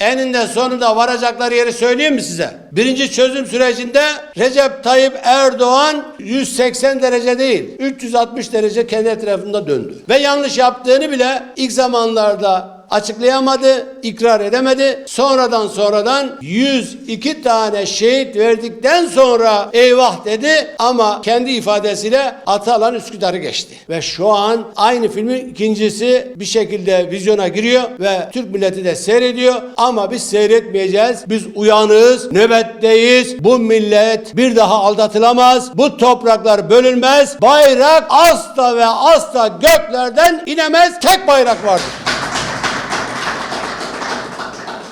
Eninde sonunda varacakları yeri söyleyeyim mi size? Birinci çözüm sürecinde Recep Tayyip Erdoğan 180 derece değil 360 derece kendi etrafında döndü. Ve yanlış yaptığını bile ilk zamanlarda açıklayamadı, ikrar edemedi. Sonradan sonradan 102 tane şehit verdikten sonra eyvah dedi ama kendi ifadesiyle Atalan Üsküdar'ı geçti. Ve şu an aynı filmin ikincisi bir şekilde vizyona giriyor ve Türk milleti de seyrediyor ama biz seyretmeyeceğiz. Biz uyanığız, nöbetteyiz. Bu millet bir daha aldatılamaz. Bu topraklar bölünmez. Bayrak asla ve asla göklerden inemez. Tek bayrak vardır.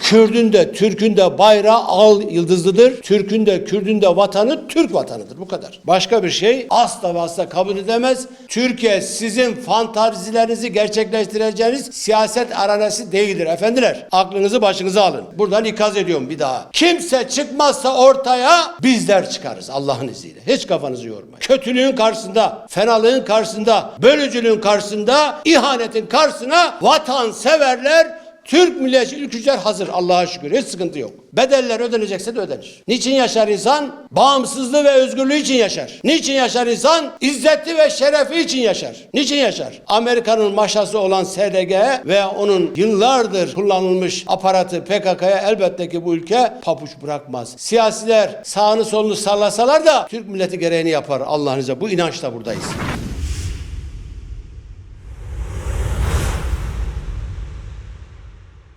Kürdün de Türk'ün de bayrağı al yıldızlıdır. Türk'ün de Kürdün de vatanı Türk vatanıdır. Bu kadar. Başka bir şey asla ve asla kabul edemez. Türkiye sizin fantazilerinizi gerçekleştireceğiniz siyaset aranası değildir efendiler. Aklınızı başınıza alın. Buradan ikaz ediyorum bir daha. Kimse çıkmazsa ortaya bizler çıkarız Allah'ın izniyle. Hiç kafanızı yormayın. Kötülüğün karşısında, fenalığın karşısında, bölücülüğün karşısında, ihanetin karşısına vatanseverler Türk milliyetçi ülkücüler hazır Allah'a şükür. Hiç sıkıntı yok. Bedeller ödenecekse de ödenir. Niçin yaşar insan? Bağımsızlığı ve özgürlüğü için yaşar. Niçin yaşar insan? İzzeti ve şerefi için yaşar. Niçin yaşar? Amerika'nın maşası olan SDG ve onun yıllardır kullanılmış aparatı PKK'ya elbette ki bu ülke papuç bırakmaz. Siyasiler sağını solunu sallasalar da Türk milleti gereğini yapar Allah'ın izniyle. Bu inançla buradayız.